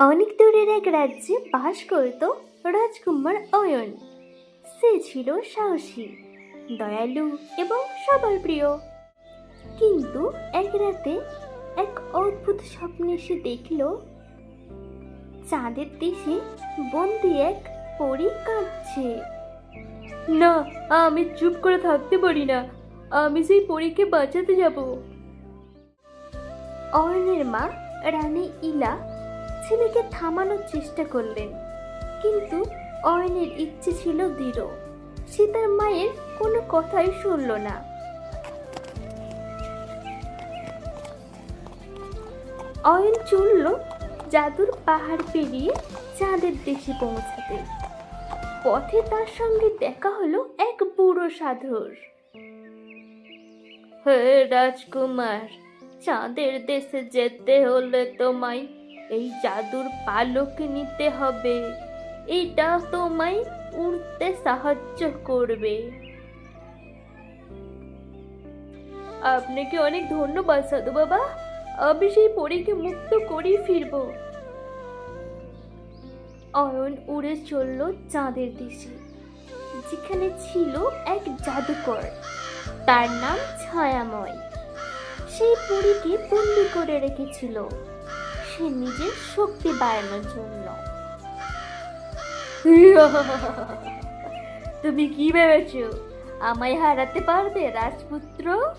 অনেক দূরের এক রাজ্যে বাস করত রাজকুমার অয়ন। সে ছিল সাহসী, দয়ালু এবং সবার প্রিয়। কিন্তু এক রাতে এক অদ্ভুত স্বপ্নে সে দেখল, চাঁদের দেশে বন্দি এক পরী কাঁদছে। না, আমি চুপ করে থাকতে পারি না, আমি সেই পরীকে বাঁচাতে যাব। অয়নের মা, রানী ইলা ছেলেকে থামানোর চেষ্টা করলেন। কিন্তু অয়নের ইচ্ছে ছিল দৃঢ়। সে তার মায়ের কোনো কথাই শুনল না। অয়ন চলল জাদুর পাহাড় পেরিয়ে চাঁদের দেশে পৌঁছাতে। পথে তার সঙ্গে দেখা হলো এক বুড়ো সাধুর। হে রাজকুমার, চাঁদের দেশে যেতে হলে তোমায় এই জাদুর পালক নিতে হবে। এটা তোমায় উড়তে সাহায্য করবে। আপনাকে অনেক ধন্যবাদ, সাধু বাবা। আমি সেই পরীকে মুক্ত করেই ফিরবো। অয়ন উড়ে চলল চাঁদের দেশে, যেখানে ছিল এক জাদুকর। তার নাম ছায়াময়। সেই পরীকে বন্দি করে রেখেছিল। নিজের শক্তি বাড়ানোর জন্য। তুমি কি ভেবেছ? আমায় হারাতে পারবে, রাজপুত্র?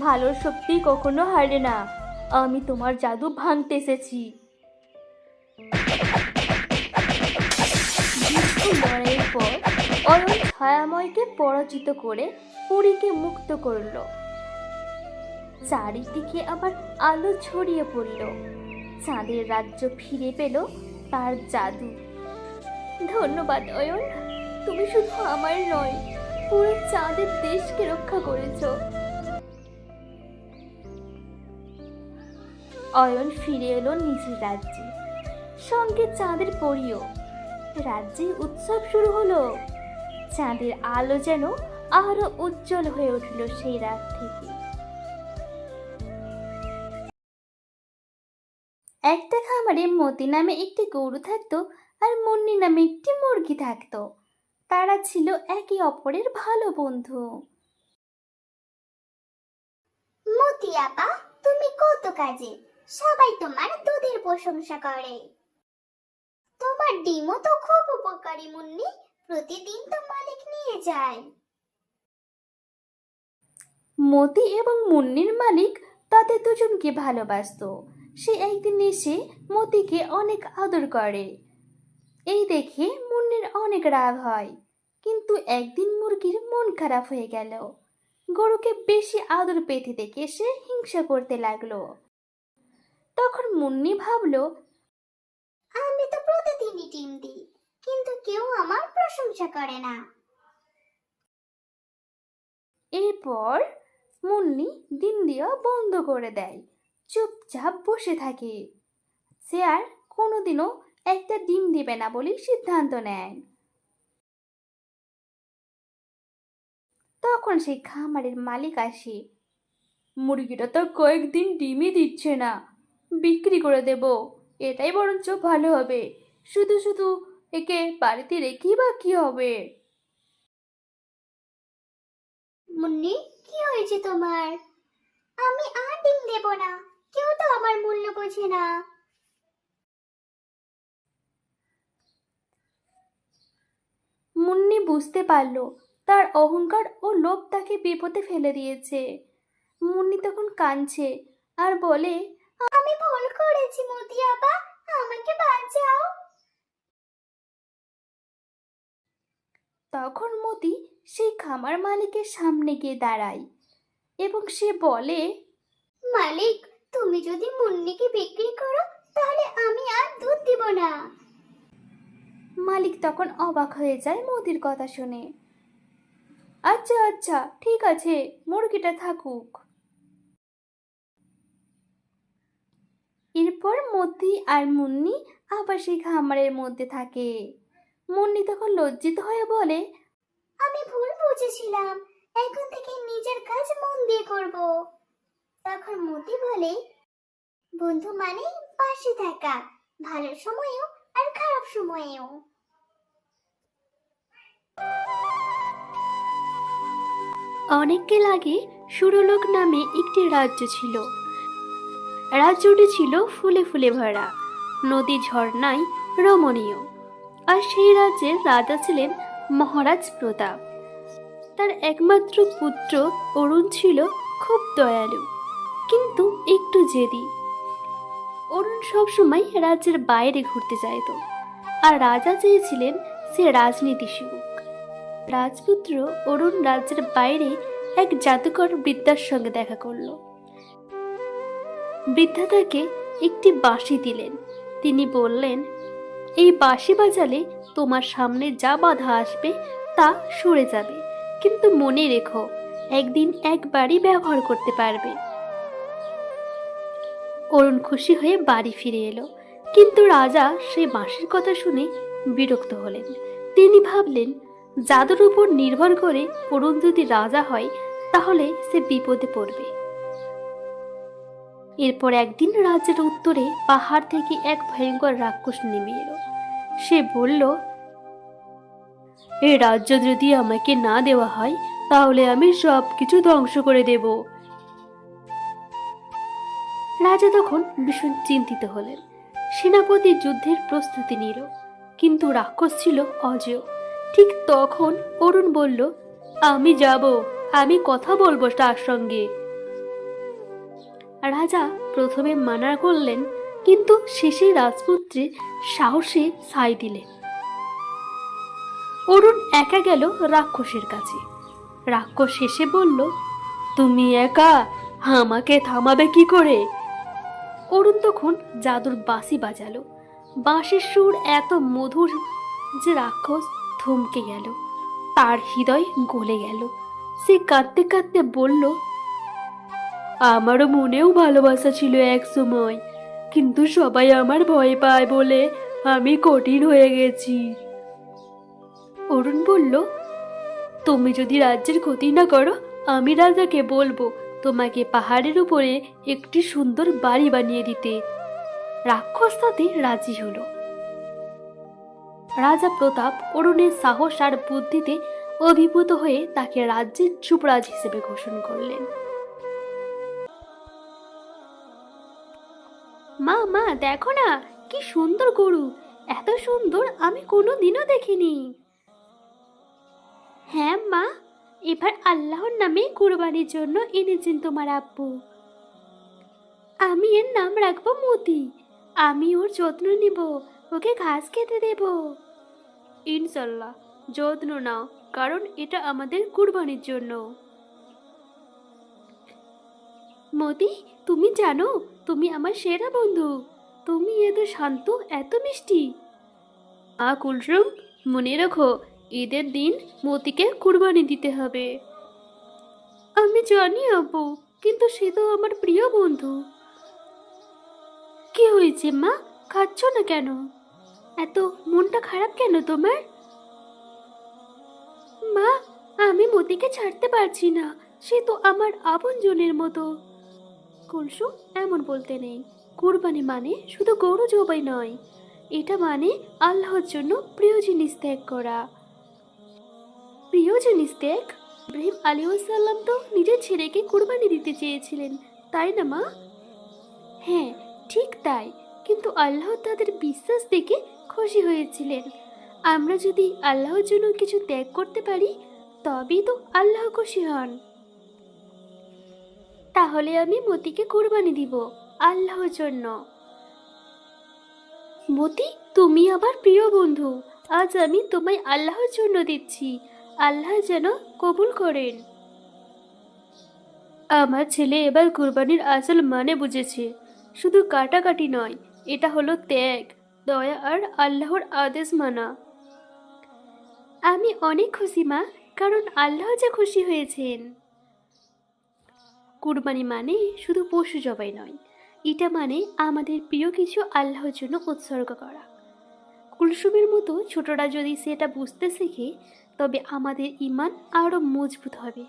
ভালো শক্তি কখনো হারে না। আমি তোমার জাদু ভাঙতে এসেছি। লড়াইয়ের পর অয়ন ছায়াময়কে পরাজিত করে পুরীকে মুক্ত করল। চারিদিকে আবার আলো ছড়িয়ে পড়ল। চাঁদের রাজ্য ফিরে পেল তার জাদু। ধন্যবাদ, অয়ন। তুমি শুধু আমার নয়, পুরো চাঁদের দেশকে রক্ষা করেছ। অয়ন ফিরে এলো নিজের রাজ্যে। সঙ্গে চাঁদের পরিও। রাজ্যে উৎসব শুরু হলো। চাঁদের আলো যেন আরও উজ্জ্বল হয়ে উঠল সেই রাত থেকে। একটা খামারে মতি নামে একটি গরু থাকতো আর মুন্নি নামে একটি মুরগি থাকতো। তারা ছিল একে অপরের ভালো বন্ধু। মতি আপা তুমি কত কাজে? সবাই তোমার দুধের প্রশংসা করে। তোমার ডিমও তো খুব উপকারী মুন্নি। প্রতিদিন তো মালিক নিয়ে যায়। মতি এবং মুন্নির মালিক তাদের দুজনকে ভালোবাসতো। সে একদিন এসে মতিকে অনেক আদর করে। এই দেখে মুন্নির অনেক রাগ হয় কিন্তু একদিন মুরগির মন খারাপ হয়ে গেল। গরুকে বেশি আদর পেতে দেখে সে হিংসা করতে লাগল। তখন মুন্নি ভাবলো আমি তো প্রতিদিনই ডিম দিই কিন্তু কেউ আমার প্রশংসা করে না। এরপর মুন্নি দিন দেওয়া বন্ধ করে দেয়। চুপচাপ বসে থাকে। সে আর কোনোদিনও একটা ডিম দিবে না বলে সিদ্ধান্ত নেয়। তখন সেই খামারের মালিক আসে। মুরগিটা তো কয়েকদিন ডিমই দিচ্ছে না, বিক্রি করে দেব, এটাই বরঞ্চ ভালো হবে, শুধু শুধু একে বাড়িতে রেখেই বা কি হবে? মুন্নি, কি হয়েছে তোমার? আমি আর ডিম দেব না কেউ তো আমার মূল্য বোঝে না। মুন্নি বুঝতে পারল তার অহংকার ও লোভ তাকে বিপদে ফেলে দিয়েছে। মুন্নি তখন কাঁদছে আর বলে আমি ভুল করেছি মতি আপা আমাকে বাঁচাও। তখন মতি সেই খামার মালিকের সামনে গিয়ে দাঁড়ায় এবং সে বলে মালিক তুমি যদি মুন্নিকে বিক্রি করো তাহলে আমি আর দুধ দিব না। মালিক তখন অবাক হয়ে যায় মতির কথা শুনে। আচ্ছা আচ্ছা ঠিক আছে মুরগিটা থাকুক। এরপর মতি আর মুন্নি আবার সেই খামারের মধ্যে থাকে। মুন্নি তখন লজ্জিত হয়ে বলে আমি ভুল বুঝেছিলাম। এখন থেকে নিজের কাজ মন দিয়ে করব। তখন মতি বলে, বন্ধু মানে পাশে থাকা। ভালো সময়েও আর খারাপ সময়েও। অনেককাল আগে সুরলোক নামে একটি রাজ্য ছিল। রাজ্যটি ছিল ফুলে ফুলে ভরা, নদী ঝর্ণায় রমণীয়, আর সেই রাজ্যের রাজা ছিলেন মহারাজ প্রতাপ। তার একমাত্র পুত্র অরুণ ছিল খুব দয়ালু। কিন্তু একটু জেদি। অরুণ সবসময় রাজ্যের বাইরে ঘুরতে চাইত। আর রাজা চেয়েছিলেন সে রাজনীতি শিখুক। রাজপুত্র অরুণ রাজ্যের বাইরে এক জাদুকর বৃদ্ধার সঙ্গে দেখা করল। বৃদ্ধা তাকে একটি বাঁশি দিলেন। তিনি বললেন, এই বাঁশি বাজালে তোমার সামনে যা বাধা আসবে তা সরে যাবে। কিন্তু মনে রেখো, একদিন একবারই ব্যবহার করতে পারবে। অরুণ খুশি হয়ে বাড়ি ফিরে এলো। কিন্তু রাজা সেই বাঁশির কথা শুনে বিরক্ত হলেন। তিনি ভাবলেন, জাদুর উপর নির্ভর করে অরুণ যদি রাজা হয়, তাহলে সে বিপদে পড়বে। এরপর একদিন রাজ্যের উত্তরে পাহাড় থেকে এক ভয়ঙ্কর রাক্ষস নেমে এলো। সে বলল, এ রাজ্য যদি আমাকে না দেওয়া হয়, তাহলে আমি সব কিছু ধ্বংস করে দেব। রাজা তখন ভীষণ চিন্তিত হলেন। সেনাপতি যুদ্ধের প্রস্তুতি নিল, কিন্তু রাক্ষস ছিল অজেয়। ঠিক তখন অরুণ বলল, আমি যাব, আমি কথা বলব তার সঙ্গে। রাজা প্রথমে মানা করলেন, কিন্তু শেষে রাজপুত্রের সাহসে সাই দিলেন। অরুণ একা গেল রাক্ষসের কাছে। রাক্ষস শেষে বলল, তুমি একা? আমাকে থামাবে কি করে? অরুণ তখন জাদুর বাঁশি বাজালো। বাঁশির সুর এত মধুর যে রাক্ষস থমকে গেল। তার হৃদয় গলে গেল। সে কাঁদতে কাঁদতে বলল, আমারও মনেও ভালোবাসা ছিল এক সময়, কিন্তু সবাই আমার ভয় পায় বলে আমি কঠিন হয়ে গেছি। অরুণ বলল, তুমি যদি রাজ্যের ক্ষতি না করো, আমি রাজাকে বলব। তোমাকে পাহাড়ের উপরে একটি সুন্দর বাড়ি বানিয়ে দিতে। রাক্ষস তাতে রাজি হলো। রাজা প্রতাপ অরুণের সাহস আর বুদ্ধিতে অভিভূত হয়ে তাকে রাজ্যের যুবরাজ হিসেবে ঘোষণা করলেন। মা মা, দেখো না, কি সুন্দর গরু। এত সুন্দর আমি কোনো দিনও দেখিনি। হ্যাঁ মা। এবার আল্লাহর নামে কুরবানির জন্য এনেছেন তোমার আব্বু। আমি এর নাম রাখব মতি। আমি ওর যত্ন নিব, ওকে ঘাস খেতে দেব। ইনশাল্লাহ, যত্ন নাও, কারণ এটা আমাদের কুরবানির জন্য। মতি, তুমি জানো, তুমি আমার সেরা বন্ধু। তুমি এত শান্ত, এত মিষ্টি। আ কুলসুম, মনে রাখো ঈদের দিন মতিকে কুরবানি দিতে হবে। আমি জানি আব্বু, কিন্তু সে তো আমার প্রিয় বন্ধু। কি হয়েছে মা? খাচ্ছ না কেন? এত মনটা খারাপ কেন তোমার? মা, আমি মতিকে ছাড়তে পারছি না। সে তো আমার আপনজনের মতো। কুলসু, এমন বলতে নেই। কুরবানি মানে শুধু গরু জবাই নয়। এটা মানে আল্লাহর জন্য প্রিয় জিনিস ত্যাগ করা। প্রিয় জিনিস দেখ ইব্রাহিম আলিউসাল্লাম তো নিজের ছেলেকে কুরবানি দিতে চেয়েছিলেন, তাই না মা? হ্যাঁ ঠিক তাই। কিন্তু আল্লাহ তাদের বিশ্বাস দেখে খুশি হয়েছিলেন। আমরা যদি আল্লাহর জন্য কিছু ত্যাগ করতে পারি, তবেই তো আল্লাহ খুশি হন। তাহলে আমি মতিকে কোরবানি দিব আল্লাহর জন্য। মতি, তুমি আমার প্রিয় বন্ধু। আজ আমি তোমায় আল্লাহর জন্য দিচ্ছি। আল্লাহ যেন কবুল করেন। আমার ছেলে এবার কুরবানির আসল মানে বুঝেছে। শুধু কাটাকাটি নয়, এটা হলো ত্যাগ, দয়া আর আল্লাহর আদেশ মানা। আমি অনেক খুশি, মা, কারণ আল্লাহ যে খুশি হয়েছেন। কুরবানি মানে শুধু পশু জবাই নয়, এটা মানে আমাদের প্রিয় কিছু আল্লাহর জন্য উৎসর্গ করা। কুলসুমের মতো ছোটরা যদি সেটা বুঝতে শেখে তবে আমাদের ইমান আরও মজবুত হবে।